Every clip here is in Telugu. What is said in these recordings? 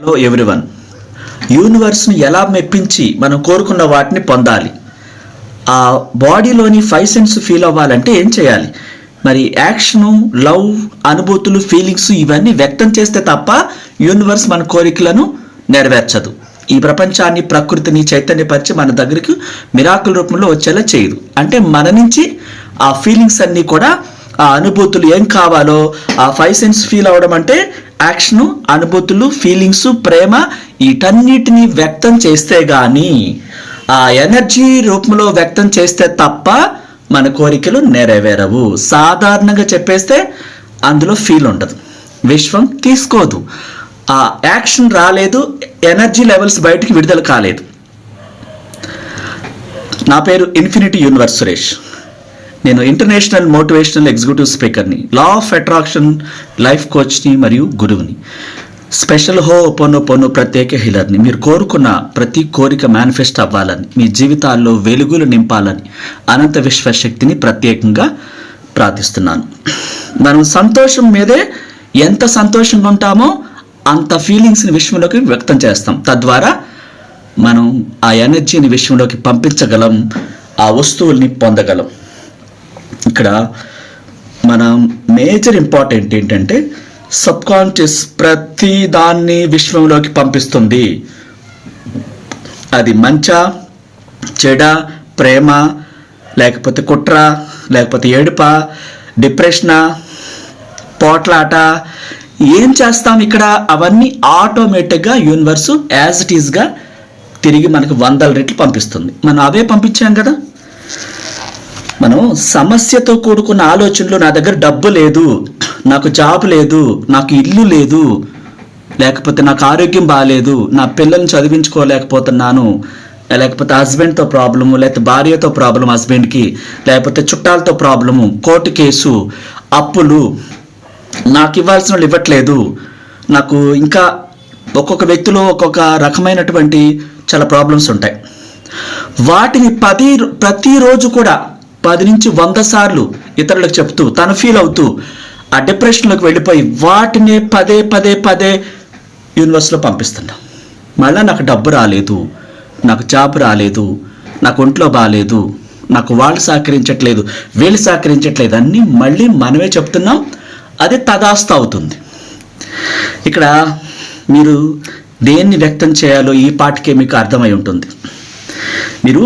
హలో ఎవ్రీవన్ యూనివర్స్ని ఎలా మెప్పించి మనం కోరుకున్న వాటిని పొందాలి? ఆ బాడీలోని ఫైవ్ సెన్స్ ఫీల్ అవ్వాలంటే ఏం చేయాలి? మరి యాక్షను లవ్ అనుభూతులు ఫీలింగ్స్ ఇవన్నీ వ్యక్తం చేస్తే తప్ప యూనివర్స్ మన కోరికలను నెరవేర్చదు. ఈ ప్రపంచాన్ని ప్రకృతిని చైతన్యపరిచి మన దగ్గరికి మిరాకుల రూపంలో వచ్చేలా చేయదు. అంటే మన నుంచి ఆ ఫీలింగ్స్ అన్నీ కూడా ఆ అనుభూతులు ఏం కావాలో ఆ ఫైవ్ సెన్స్ ఫీల్ అవ్వడం అంటే యాక్షన్ అనుభూతులు ఫీలింగ్స్ ప్రేమ వీటన్నిటిని వ్యక్తం చేస్తే కానీ ఆ ఎనర్జీ రూపంలో వ్యక్తం చేస్తే తప్ప మన కోరికలు నెరవేరవు. సాధారణంగా చెప్పేస్తే అందులో ఫీల్ ఉండదు. విశ్వం తీసుకోదు. ఆ యాక్షన్ రాలేదు ఎనర్జీ లెవెల్స్ బయటికి విడుదల కాలేదు. నా పేరు ఇన్ఫినిటీ యూనివర్స్ సురేష్. నేను ఇంటర్నేషనల్ మోటివేషనల్ ఎగ్జిక్యూటివ్ స్పీకర్ని లా ఆఫ్ అట్రాక్షన్ లైఫ్ కోచ్ని మరియు గురువుని స్పెషల్ హో పొను పొను ప్రత్యేక హీలర్ని మీరు కోరుకున్న ప్రతి కోరిక మేనిఫెస్ట్ అవ్వాలని మీ జీవితాల్లో వెలుగులు నింపాలని అనంత విశ్వశక్తిని ప్రత్యేకంగా ప్రార్థిస్తున్నాను. మనం సంతోషం మీదే ఎంత సంతోషంగా ఉంటామో అంత ఫీలింగ్స్ని విశ్వంలోకి వ్యక్తం చేస్తాం. తద్వారా మనం ఆ ఎనర్జీని విశ్వంలోకి పంపించగలం ఆ వస్తువుల్ని పొందగలం. ఇక్కడ మన మేజర్ ఇంపార్టెంట్ ఏంటంటే సబ్ కాన్షియస్ ప్రతి దాన్ని విశ్వంలోకి పంపిస్తుంది. అది మంచ చెడ ప్రేమ లేకపోతే కుట్ర లేకపోతే ఏడుప డిప్రెషనా పోట్లాట ఏం చేస్తాం ఇక్కడ? అవన్నీ ఆటోమేటిక్గా యూనివర్సు యాజ్ ఇట్ ఈస్గా తిరిగి మనకు వందల రెట్లు పంపిస్తుంది. మనం అవే పంపించాం కదా? మనం సమస్యతో కూడుకున్న ఆలోచనలు నా దగ్గర డబ్బు లేదు నాకు జాబ్ లేదు నాకు ఇల్లు లేదు లేకపోతే నాకు ఆరోగ్యం బాగాలేదు నా పిల్లల్ని చదివించుకోలేకపోతున్నాను లేకపోతే హస్బెండ్తో ప్రాబ్లము లేకపోతే భార్యతో ప్రాబ్లం హస్బెండ్కి లేకపోతే చుట్టాలతో ప్రాబ్లము కోర్టు కేసు అప్పులు నాకు ఇవ్వాల్సిన వాళ్ళు ఇవ్వట్లేదు. నాకు ఇంకా ఒక్కొక్క వ్యక్తిలో ఒక్కొక్క రకమైనటువంటి చాలా ప్రాబ్లమ్స్ ఉంటాయి. వాటిని పది ప్రతిరోజు కూడా పది నుంచి వంద సార్లు ఇతరులకు చెప్తూ తను ఫీల్ అవుతూ ఆ డిప్రెషన్లోకి వెళ్ళిపోయి వాటినే పదే పదే పదే యూనివర్స్లో పంపిస్తున్నాం. మళ్ళీ నాకు డబ్బు రాలేదు నాకు జాబ్ రాలేదు నాకు ఒంట్లో బాగాలేదు నాకు వాళ్ళు సహకరించట్లేదు వీళ్ళు సహకరించట్లేదు అన్నీ మళ్ళీ మనమే చెప్తున్నాం. అది తదాస్త అవుతుంది. ఇక్కడ మీరు దేన్ని వ్యక్తం చేయాలో ఈ పాటికే మీకు అర్థమై ఉంటుంది. మీరు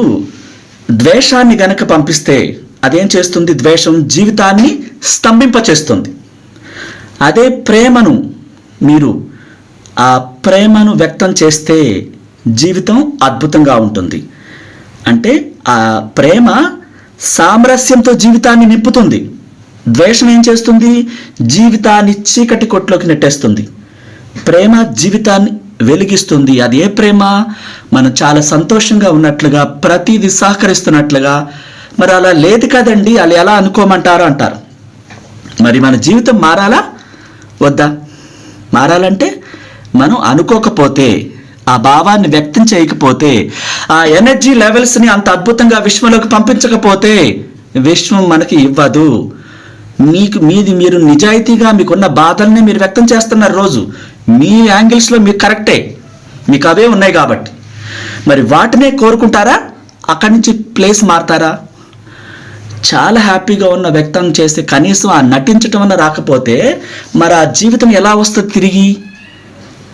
ద్వేషాన్ని గనక పంపిస్తే అదేం చేస్తుంది? ద్వేషం జీవితాన్ని స్తంభింపచేస్తుంది. అదే ప్రేమను మీరు ఆ ప్రేమను వ్యక్తం చేస్తే జీవితం అద్భుతంగా ఉంటుంది. అంటే ఆ ప్రేమ సామరస్యంతో జీవితాన్ని నింపుతుంది. ద్వేషం ఏం చేస్తుంది? జీవితాన్ని చీకటి కొట్లోకి నెట్టేస్తుంది. ప్రేమ జీవితాన్ని వెలిగిస్తుంది. అది ఏ ప్రేమ? మనం చాలా సంతోషంగా ఉన్నట్లుగా ప్రతిదీ సహకరిస్తున్నట్లుగా. మరి అలా లేదు కదండి వాళ్ళు ఎలా అనుకోమంటారు అంటారు. మరి మన జీవితం మారాలా? వద్దా? మారాలంటే మనం అనుకోకపోతే ఆ భావాన్ని వ్యక్తం చేయకపోతే ఆ ఎనర్జీ లెవెల్స్ని అంత అద్భుతంగా విశ్వంలోకి పంపించకపోతే విశ్వం మనకి ఇవ్వదు. మీకు మీది మీరు నిజాయితీగా మీకున్న బాధల్ని మీరు వ్యక్తం చేస్తున్నారు రోజు. మీ యాంగిల్స్లో మీకు కరెక్టే. మీకు అవే ఉన్నాయి కాబట్టి. మరి వాటినే కోరుకుంటారా? అక్కడి నుంచి ప్లేస్ మారుతారా? చాలా హ్యాపీగా ఉన్న వ్యక్తం చేస్తే కనీసం ఆ నటించటం అన్న రాకపోతే మరి ఆ జీవితం ఎలా వస్తుంది తిరిగి?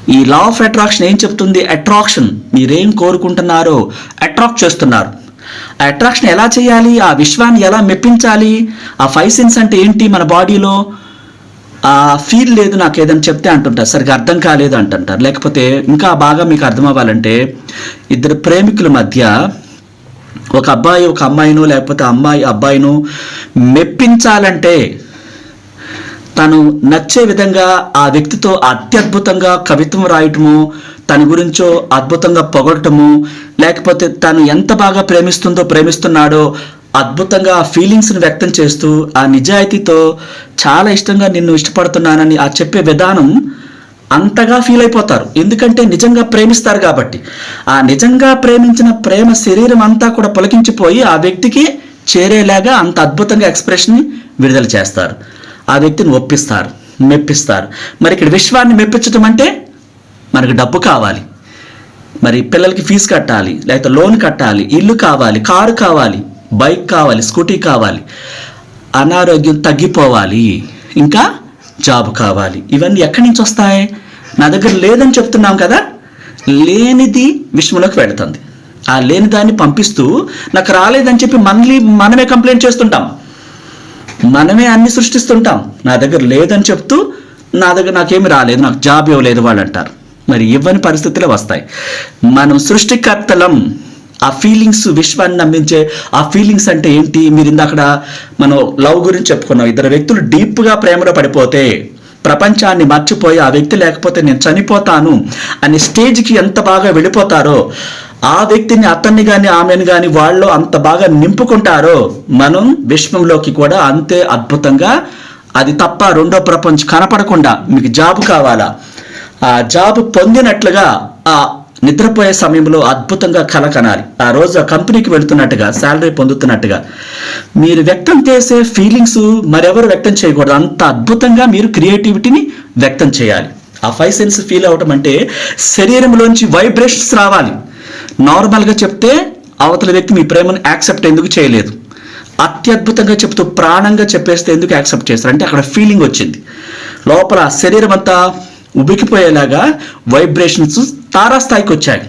ఈ లా ఆఫ్ అట్రాక్షన్ ఏం చెప్తుంది? అట్రాక్షన్ మీరేం కోరుకుంటున్నారో అట్రాక్ట్ చేస్తున్నారు. ఆ అట్రాక్షన్ ఎలా చేయాలి? ఆ విశ్వాన్ని ఎలా మెప్పించాలి? ఆ ఫైవ్ సెన్స్ అంటే ఏంటి మన బాడీలో ఫీల్ లేదు నాకు ఏదైనా చెప్తే అంటుంటారు. సరిగ్గా అర్థం కాలేదు అంటుంటారు. లేకపోతే ఇంకా బాగా మీకు అర్థం అవ్వాలంటే ఇద్దరు ప్రేమికుల మధ్య ఒక అబ్బాయి ఒక అమ్మాయిను లేకపోతే అమ్మాయి అబ్బాయిను మెప్పించాలంటే తను నచ్చే విధంగా ఆ వ్యక్తితో అత్యద్భుతంగా కవిత్వం రాయటము తన గురించో అద్భుతంగా పొగడటము లేకపోతే తను ఎంత బాగా ప్రేమిస్తుందో ప్రేమిస్తున్నాడో అద్భుతంగా ఆ ఫీలింగ్స్ని వ్యక్తం చేస్తూ ఆ నిజాయితీతో చాలా ఇష్టంగా నిన్ను ఇష్టపడుతున్నానని ఆ చెప్పే విధానం అంతగా ఫీల్ అయిపోతారు. ఎందుకంటే నిజంగా ప్రేమిస్తారు కాబట్టి. ఆ నిజంగా ప్రేమించిన ప్రేమ శరీరం అంతా కూడా పులకించిపోయి ఆ వ్యక్తికి చేరేలాగా అంత అద్భుతంగా ఎక్స్ప్రెషన్ని విడుదల చేస్తారు. ఆ వ్యక్తిని ఒప్పిస్తారు మెప్పిస్తారు. మరి ఇక్కడ విశ్వాన్ని మెప్పించడం అంటే మనకు డబ్బు కావాలి. మరి పిల్లలకి ఫీజు కట్టాలి లేకపోతే లోన్ కట్టాలి ఇల్లు కావాలి కారు కావాలి. బైక్ కావాలి స్కూటీ కావాలి అనారోగ్యం తగ్గిపోవాలి ఇంకా జాబ్ కావాలి. ఇవన్నీ ఎక్కడి నుంచి వస్తాయి? నా దగ్గర లేదని చెప్తున్నాం కదా? లేనిది విషయంలోకి వెళుతుంది. ఆ లేని దాన్ని పంపిస్తూ నాకు రాలేదని చెప్పి మనల్ని మనమే కంప్లైంట్ చేస్తుంటాం. మనమే అన్ని సృష్టిస్తుంటాం. నా దగ్గర లేదని చెప్తూ నా దగ్గర నాకేమి రాలేదు నాకు జాబ్ ఇవ్వలేదు వాళ్ళు అంటారు మరి ఇవ్వని పరిస్థితులే వస్తాయి. మనం సృష్టికర్తలం. ఆ ఫీలింగ్స్ విశ్వాన్ని నమ్మించే ఆ ఫీలింగ్స్ అంటే ఏంటి? మీరు ఇందక్కడ మనం లవ్ గురించి చెప్పుకున్నాం. ఇద్దరు వ్యక్తులు డీప్గా ప్రేమలో పడిపోతే ప్రపంచాన్ని మర్చిపోయి ఆ వ్యక్తి లేకపోతే నేను చనిపోతాను అనే స్టేజ్కి ఎంత బాగా వెళ్ళిపోతారో ఆ వ్యక్తిని అతన్ని కానీ ఆమెను కానీ వాళ్ళు అంత బాగా నింపుకుంటారో మనం విశ్వంలోకి కూడా అంతే అద్భుతంగా అది తప్ప రెండో ప్రపంచం కనపడకుండా మీకు జాబ్ కావాలా? ఆ జాబ్ పొందినట్లుగా ఆ నిద్రపోయే సమయంలో అద్భుతంగా కల కనాలి. ఆ రోజు ఆ కంపెనీకి వెళ్తున్నట్టుగా శాలరీ పొందుతున్నట్టుగా. మీరు వ్యక్తం చేసే ఫీలింగ్స్ మరెవరు వ్యక్తం చేయకూడదు. అంత అద్భుతంగా మీరు క్రియేటివిటీని వ్యక్తం చేయాలి. ఆ ఫైవ్ సెన్స్ ఫీల్ అవటం అంటే శరీరంలోంచి వైబ్రేషన్స్ రావాలి. నార్మల్గా చెప్తే అవతల వ్యక్తి మీ ప్రేమను యాక్సెప్ట్ ఎందుకు చేయలేదు? అత్యద్భుతంగా చెప్తూ ప్రాణంగా చెప్పేస్తే ఎందుకు యాక్సెప్ట్ చేస్తారు? అంటే అక్కడ ఫీలింగ్ వచ్చింది. లోపల శరీరం అంతా ఉబికిపోయేలాగా వైబ్రేషన్స్ తారాస్థాయికి వచ్చాయి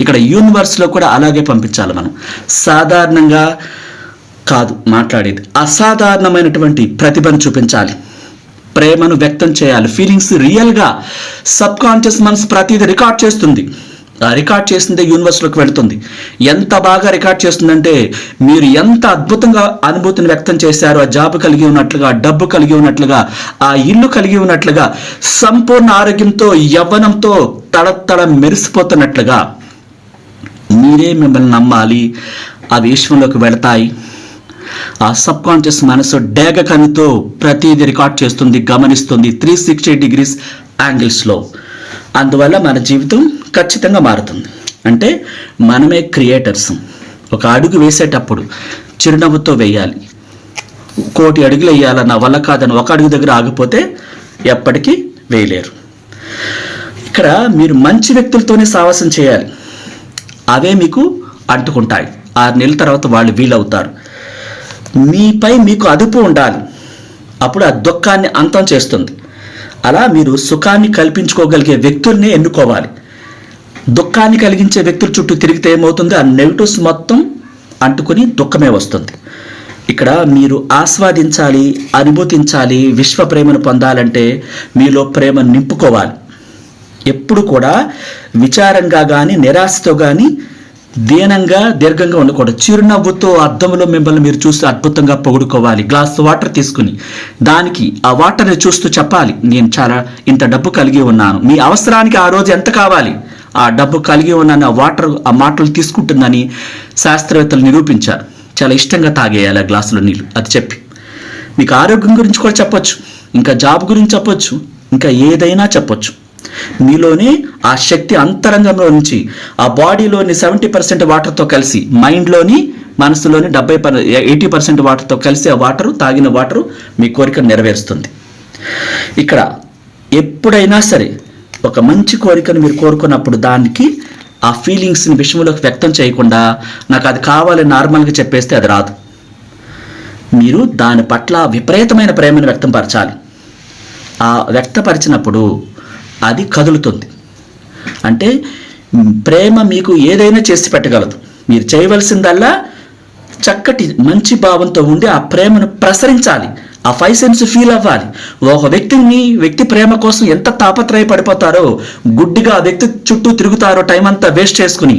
ఇక్కడ యూనివర్స్లో కూడా అలాగే పంపించాలి మనం. సాధారణంగా కాదు మాట్లాడేది. అసాధారణమైనటువంటి ప్రతిభను చూపించాలి. ప్రేమను వ్యక్తం చేయాలి. ఫీలింగ్స్ రియల్గా సబ్కాన్షియస్ మనసు ప్రతిదీ రికార్డ్ చేస్తుంది. రికార్డ్ చేసిందే యూనివర్స్లోకి వెళుతుంది. ఎంత బాగా రికార్డ్ చేస్తుందంటే మీరు ఎంత అద్భుతంగా అనుభూతిని వ్యక్తం చేశారో ఆ జాబ్ కలిగి ఉన్నట్లుగా డబ్బు కలిగి ఉన్నట్లుగా ఆ ఇల్లు కలిగి ఉన్నట్లుగా సంపూర్ణ ఆరోగ్యంతో యవ్వనంతో తడతడ మెరిసిపోతున్నట్లుగా మీరే మిమ్మల్ని నమ్మాలి. అవి విశ్వంలోకి వెళతాయి. ఆ సబ్ కాన్షియస్ మనసు డేగ కనితో ప్రతిదీ రికార్డ్ చేస్తుంది గమనిస్తుంది త్రీ సిక్స్టీ డిగ్రీస్ యాంగిల్స్లో అందువల్ల మన జీవితం ఖచ్చితంగా మారుతుంది. అంటే మనమే క్రియేటర్స్ ఒక అడుగు వేసేటప్పుడు చిరునవ్వుతో వేయాలి. కోటి అడుగులు వేయాలన్న వల్ల కాదని ఒక అడుగు దగ్గర ఆగిపోతే ఎప్పటికీ వేయలేరు. ఇక్కడ మీరు మంచి వ్యక్తులతోనే సావాసం చేయాలి. అవే మీకు అంటుకుంటాయి. ఆరు నెలల తర్వాత వాళ్ళు వీలవుతారు. మీపై మీకు అదుపు ఉండాలి. అప్పుడు ఆ దుఃఖాన్ని అంతం చేస్తుంది. అలా మీరు సుఖాన్ని కల్పించుకోగలిగే వ్యక్తుల్ని ఎన్నుకోవాలి. దుఃఖాన్ని కలిగించే వ్యక్తుల చుట్టూ తిరిగితే ఏమవుతుంది? ఆ నెగిటివ్స్ మొత్తం అంటుకుని దుఃఖమే వస్తుంది. ఇక్కడ మీరు ఆస్వాదించాలి అనుభూతించాలి విశ్వ ప్రేమను పొందాలంటే మీలో ప్రేమ నింపుకోవాలి. ఎప్పుడు కూడా విచారంగా కానీ నిరాశతో కానీ దీనంగా దీర్ఘంగా ఉండకూడదు. చిరునవ్వుతో అద్దంలో మిమ్మల్ని మీరు చూస్తే అద్భుతంగా పొగుడుకోవాలి. గ్లాస్ వాటర్ తీసుకుని దానికి ఆ వాటర్ని చూస్తూ చెప్పాలి. నేను చాలా ఇంత డబ్బు కలిగి ఉన్నాను. మీ అవసరానికి ఆ రోజు ఎంత కావాలి? ఆ డబ్బు కలిగి ఉన్న ఆ వాటర్ ఆ మాటలు తీసుకుంటుందని శాస్త్రవేత్తలు నిరూపించారు. చాలా ఇష్టంగా తాగేయాలి ఆ గ్లాసులో నీళ్ళు అది చెప్పి. మీకు ఆరోగ్యం గురించి కూడా చెప్పొచ్చు ఇంకా జాబ్ గురించి చెప్పొచ్చు ఇంకా ఏదైనా చెప్పొచ్చు. మీలోనే ఆ శక్తి అంతరంగంలో నుంచి ఆ బాడీలోని సెవెంటీ పర్సెంట్ వాటర్తో కలిసి మైండ్లోని మనసులోని డెబ్బై పర్ ఎయిటీ పర్సెంట్ వాటర్తో కలిసి ఆ వాటరు తాగిన వాటరు మీ కోరిక నెరవేరుస్తుంది. ఇక్కడ ఎప్పుడైనా సరే ఒక మంచి కోరికను మీరు కోరుకున్నప్పుడు దానికి ఆ ఫీలింగ్స్ని విషయంలోకి వ్యక్తం చేయకుండా నాకు అది కావాలి నార్మల్గా చెప్పేస్తే అది రాదు. మీరు దాని పట్ల విపరీతమైన ప్రేమను వ్యక్తంపరచాలి. ఆ వ్యక్తపరిచినప్పుడు అది కదులుతుంది. అంటే ప్రేమ మీకు ఏదైనా చేసి పెట్టగలదు. మీరు చేయవలసిందల్లా చక్కటి మంచి భావంతో ఉండి ఆ ప్రేమను ప్రసరించాలి. ఆ ఫైవ్ సెన్స్ ఫీల్ అవ్వాలి. ఒక వ్యక్తిని వ్యక్తి ప్రేమ కోసం ఎంత తాపత్రయ పడిపోతారో గుడ్డిగా ఆ వ్యక్తి చుట్టూ తిరుగుతారో టైం అంతా వేస్ట్ చేసుకుని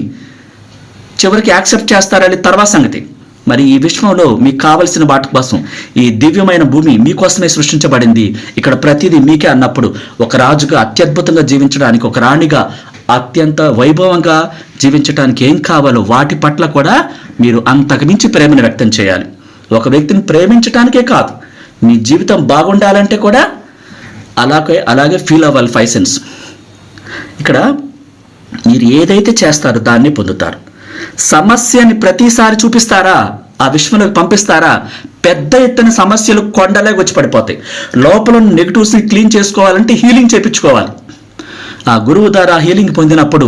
చివరికి యాక్సెప్ట్ చేస్తారని తర్వాత సంగతి. మరి ఈ విశ్వంలో మీకు కావలసిన వాటి కోసం ఈ దివ్యమైన భూమి మీకోసమే సృష్టించబడింది. ఇక్కడ ప్రతిదీ మీకే అన్నప్పుడు ఒక రాజుగా అత్యద్భుతంగా జీవించడానికి ఒక రాణిగా అత్యంత వైభవంగా జీవించడానికి ఏం కావాలో వాటి పట్ల కూడా మీరు అంతకు మించి ప్రేమను వ్యక్తం చేయాలి. ఒక వ్యక్తిని ప్రేమించడానికే కాదు మీ జీవితం బాగుండాలంటే కూడా అలాగే అలాగే ఫీల్ అవ్వాలి ఫైవ్ సెన్స్ ఇక్కడ మీరు ఏదైతే చేస్తారో దాన్ని పొందుతారు. సమస్యని ప్రతిసారి చూపిస్తారా? ఆ విశ్వంలోకి పంపిస్తారా? పెద్ద ఎత్తున సమస్యలు కొండలే వచ్చి పడిపోతాయి. లోపల నెగిటివ్స్ని క్లీన్ చేసుకోవాలంటే హీలింగ్ చేయించుకోవాలి ఆ గురువు ద్వారా హీలింగ్ పొందినప్పుడు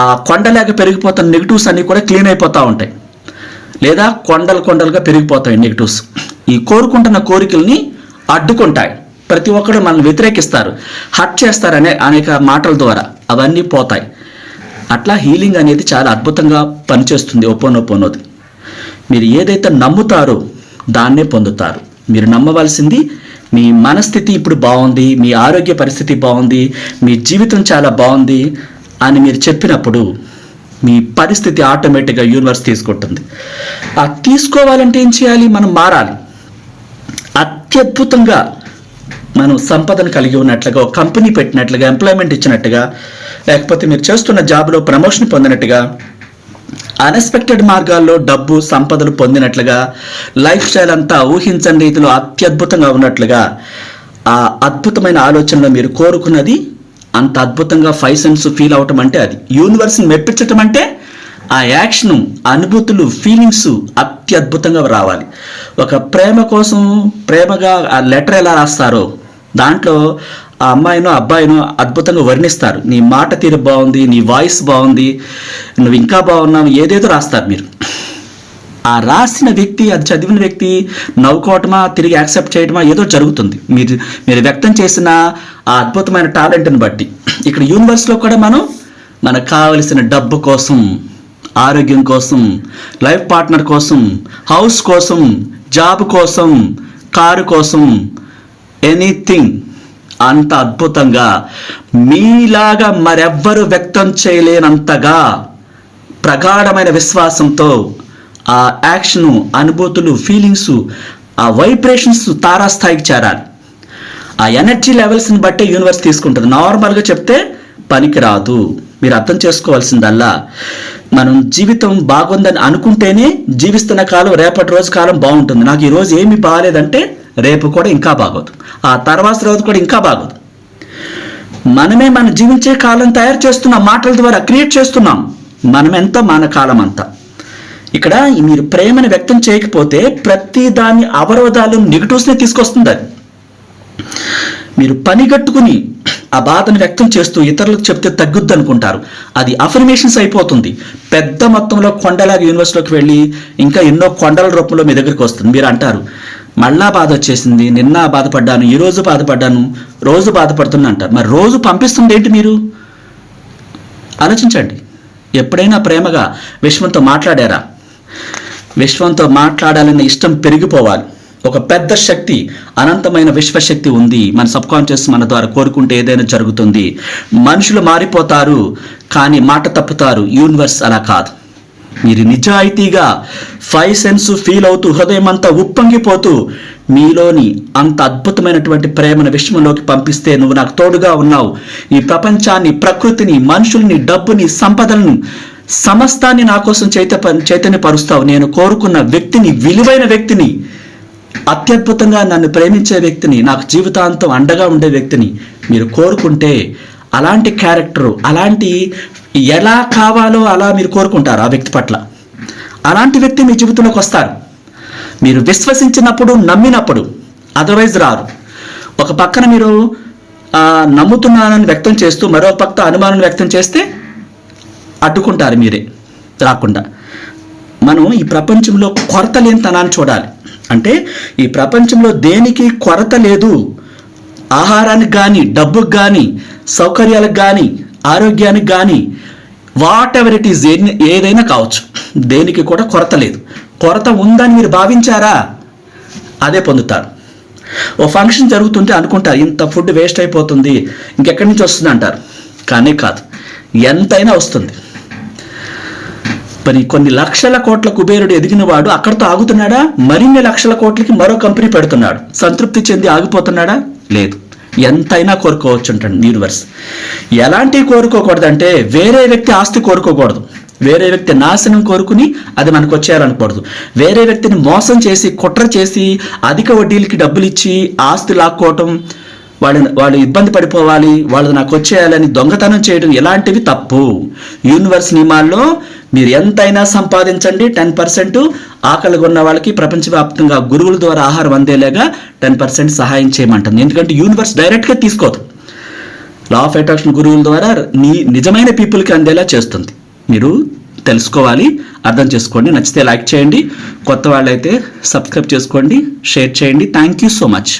ఆ కొండలాగా పెరిగిపోతున్న నెగిటివ్స్ అన్నీ కూడా క్లీన్ అయిపోతూ ఉంటాయి. లేదా కొండలు కొండలుగా పెరిగిపోతాయి నెగిటివ్స్ ఈ కోరుకుంటున్న కోరికల్ని అడ్డుకుంటాయి. ప్రతి ఒక్కరు మనల్ని వ్యతిరేకిస్తారు. హట్ చేస్తారనే అనేక మాటల ద్వారా అవన్నీ పోతాయి. అట్లా హీలింగ్ అనేది చాలా అద్భుతంగా పనిచేస్తుంది ఒప్పోనొప్పోనోది మీరు ఏదైతే నమ్ముతారో దాన్నే పొందుతారు. మీరు నమ్మవలసింది మీ మనస్థితి ఇప్పుడు బాగుంది మీ ఆరోగ్య పరిస్థితి బాగుంది మీ జీవితం చాలా బాగుంది అని మీరు చెప్పినప్పుడు మీ పరిస్థితి ఆటోమేటిక్గా యూనివర్స్ తీసుకుంటుంది ఆ తీసుకోవాలంటే ఏం చేయాలి? మనం మారాలి. అత్యద్భుతంగా మనం సంపదను కలిగి ఉన్నట్లుగా ఒక కంపెనీ పెట్టినట్లుగా ఎంప్లాయ్మెంట్ ఇచ్చినట్టుగా లేకపోతే మీరు చేస్తున్న జాబ్లో ప్రమోషన్ పొందినట్టుగా అన్ఎక్స్పెక్టెడ్ మార్గాల్లో డబ్బు సంపదలు పొందినట్లుగా లైఫ్ స్టైల్ అంతా ఊహించని రీతిలో అత్యద్భుతంగా ఉన్నట్లుగా ఆ అద్భుతమైన ఆలోచనలో మీరు కోరుకున్నది అంత అద్భుతంగా ఫైవ్ సెన్స్ ఫీల్ అవటం అంటే అది. యూనివర్స్ని మెప్పించటం అంటే ఆ యాక్షన్ అనుభూతులు ఫీలింగ్స్ అత్యద్భుతంగా రావాలి. ఒక ప్రేమ కోసం ప్రేమగా ఆ లెటర్ ఎలా రాస్తారో దాంట్లో ఆ అమ్మాయినో అబ్బాయినో అద్భుతంగా వర్ణిస్తారు. నీ మాట తీరు బాగుంది నీ వాయిస్ బాగుంది నువ్వు ఇంకా బాగున్నావు ఏదేదో రాస్తారు మీరు. ఆ రాసిన వ్యక్తి అది చదివిన వ్యక్తి నవ్వుకోవటమా తిరిగి యాక్సెప్ట్ చేయటమా ఏదో జరుగుతుంది. మీరు మీరు వ్యక్తం చేసిన ఆ అద్భుతమైన టాలెంట్ని బట్టి. ఇక్కడ యూనివర్స్లో కూడా మనం మనకు కావలసిన డబ్బు కోసం ఆరోగ్యం కోసం లైఫ్ పార్ట్నర్ కోసం హౌస్ కోసం జాబ్ కోసం కారు కోసం ఎనీథింగ్ అంత అద్భుతంగా మీలాగా మరెవ్వరు వ్యక్తం చేయలేనంతగా ప్రగాఢమైన విశ్వాసంతో ఆ యాక్షన్ అనుభూతులు ఫీలింగ్స్ ఆ వైబ్రేషన్స్ తారాస్థాయికి చేరాలి. ఆ ఎనర్జీ లెవెల్స్ని బట్టే యూనివర్స్ తీసుకుంటుంది. నార్మల్గా చెప్తే పనికి రాదు మీరు అర్థం చేసుకోవాల్సిందల్లా మనం జీవితం బాగుందని అనుకుంటేనే జీవిస్తున్న కాలం రేపటి రోజు కాలం బాగుంటుంది. నాకు ఈ రోజు బాగాలేదంటే రేపు కూడా ఇంకా బాగోదు. ఆ తర్వాత రోజు కూడా ఇంకా బాగోదు. మనమే మన జీవించే కాలం తయారు చేస్తున్నాం మాటల ద్వారా క్రియేట్ చేస్తున్నాం. మనమెంత మన కాలం అంతా. ఇక్కడ మీరు ప్రేమను వ్యక్తం చేయకపోతే ప్రతి దాని అవరోధాలు నెగిటివ్స్నే తీసుకొస్తుంది అది. మీరు పని కట్టుకుని ఆ బాధను వ్యక్తం చేస్తూ ఇతరులకు చెప్తే తగ్గుద్ది అనుకుంటారు అది అఫర్మేషన్స్ అయిపోతుంది. పెద్ద మొత్తంలో కొండలాగా యూనివర్సిటీలోకి వెళ్ళి ఇంకా ఎన్నో కొండల రూపంలో మీ దగ్గరికి వస్తుంది. మీరు అంటారు మళ్ళా బాధ వచ్చేసింది నిన్న బాధపడ్డాను ఈ రోజు బాధపడ్డాను రోజు బాధపడుతున్నా అంటారు. మరి రోజు పంపిస్తుంది ఏంటి మీరు? ఆలోచించండి. ఎప్పుడైనా ప్రేమగా విశ్వంతో మాట్లాడారా? విశ్వంతో మాట్లాడాలన్న ఇష్టం పెరిగిపోవాలి. ఒక పెద్ద శక్తి అనంతమైన విశ్వశక్తి ఉంది. మన సబ్ కాన్షియస్ మన ద్వారా కోరుకుంటే ఏదైనా జరుగుతుంది. మనుషులు మారిపోతారు కానీ మాట తప్పుతారు. యూనివర్స్ అలా కాదు. మీరు నిజాయితీగా ఫైవ్ సెన్స్ ఫీల్ అవుతూ హృదయం అంతా ఉప్పొంగిపోతూ మీలోని అంత అద్భుతమైనటువంటి ప్రేమను విశ్వంలోకి పంపిస్తే నువ్వు నాకు తోడుగా ఉన్నావు. ఈ ప్రపంచాన్ని ప్రకృతిని మనుషుల్ని డబ్బుని సంపదలను సమస్తాన్ని నా కోసం చైత చైతన్యపరుస్తావు. నేను కోరుకున్న వ్యక్తిని విలువైన వ్యక్తిని అత్యద్భుతంగా నన్ను ప్రేమించే వ్యక్తిని నాకు జీవితాంతం అండగా ఉండే వ్యక్తిని మీరు కోరుకుంటే అలాంటి క్యారెక్టర్ అలాంటి ఎలా కావాలో అలా మీరు కోరుకుంటారు ఆ వ్యక్తి పట్ల. అలాంటి వ్యక్తి మీ జీవితంలోకి వస్తారు. మీరు విశ్వసించినప్పుడు నమ్మినప్పుడు అదర్వైజ్ రారు. ఒక పక్కన మీరు నమ్ముతున్నానని వ్యక్తం చేస్తూ మరో పక్క అనుమానం వ్యక్తం చేస్తే అడ్డుకుంటారు మీరే రాకుండా. మనం ఈ ప్రపంచంలో కొరత లేని తనాన్ని చూడాలి. అంటే ఈ ప్రపంచంలో దేనికి కొరత లేదు? ఆహారానికి కానీ డబ్బుకి కానీ సౌకర్యాలకు కానీ ఆరోగ్యానికి కానీ వాట్ ఎవర్ ఇట్ ఈజ్ ఏదైనా కావచ్చు. దేనికి కూడా కొరత లేదు. కొరత ఉందని మీరు భావించారా? అదే పొందుతారు. ఓ ఫంక్షన్ జరుగుతుంటే అనుకుంటారు ఇంత ఫుడ్ వేస్ట్ అయిపోతుంది ఇంకెక్కడి నుంచి వస్తుంది అంటారు. కానీ కాదు ఎంతైనా వస్తుంది. మరి కొన్ని లక్షల కోట్ల కుబేరుడు ఎదిగినవాడు అక్కడతో ఆగుతున్నాడా? మరిన్ని లక్షల కోట్లకి మరో కంపెనీ పెడుతున్నాడు. సంతృప్తి చెంది ఆగిపోతున్నాడా? లేదు. ఎంతైనా కోరుకోవచ్చు అంటాడు యూనివర్స్ ఎలాంటివి కోరుకోకూడదంటే వేరే వ్యక్తి ఆస్తి కోరుకోకూడదు. వేరే వ్యక్తి నాశనం కోరుకుని అది మనకు వచ్చేయాలనకూడదు వేరే వ్యక్తిని మోసం చేసి కుట్ర చేసి అధిక వడ్డీలకి డబ్బులు ఇచ్చి ఆస్తి లాక్కోవటం వాళ్ళని వాళ్ళు ఇబ్బంది పడిపోవాలి వాళ్ళు నాకు వచ్చేయాలని దొంగతనం చేయడం ఇలాంటివి తప్పు. యూనివర్స్ నియమాల్లో మీరు ఎంతైనా సంపాదించండి టెన్ పర్సెంట్. ఆకలిగా ఉన్న వాళ్ళకి ప్రపంచవ్యాప్తంగా గురువుల ద్వారా ఆహారం అందేలాగా టెన్ పర్సెంట్ సహాయం చేయమంటుంది. ఎందుకంటే యూనివర్స్ డైరెక్ట్గా తీసుకోదు. లా ఆఫ్ అట్రాక్షన్ గురువుల ద్వారా నీ నిజమైన పీపుల్కి అందేలా చేస్తుంది. మీరు తెలుసుకోవాలి అర్థం చేసుకోండి నచ్చితే లైక్ చేయండి కొత్త వాళ్ళైతే సబ్స్క్రైబ్ చేసుకోండి షేర్ చేయండి. Thank you so much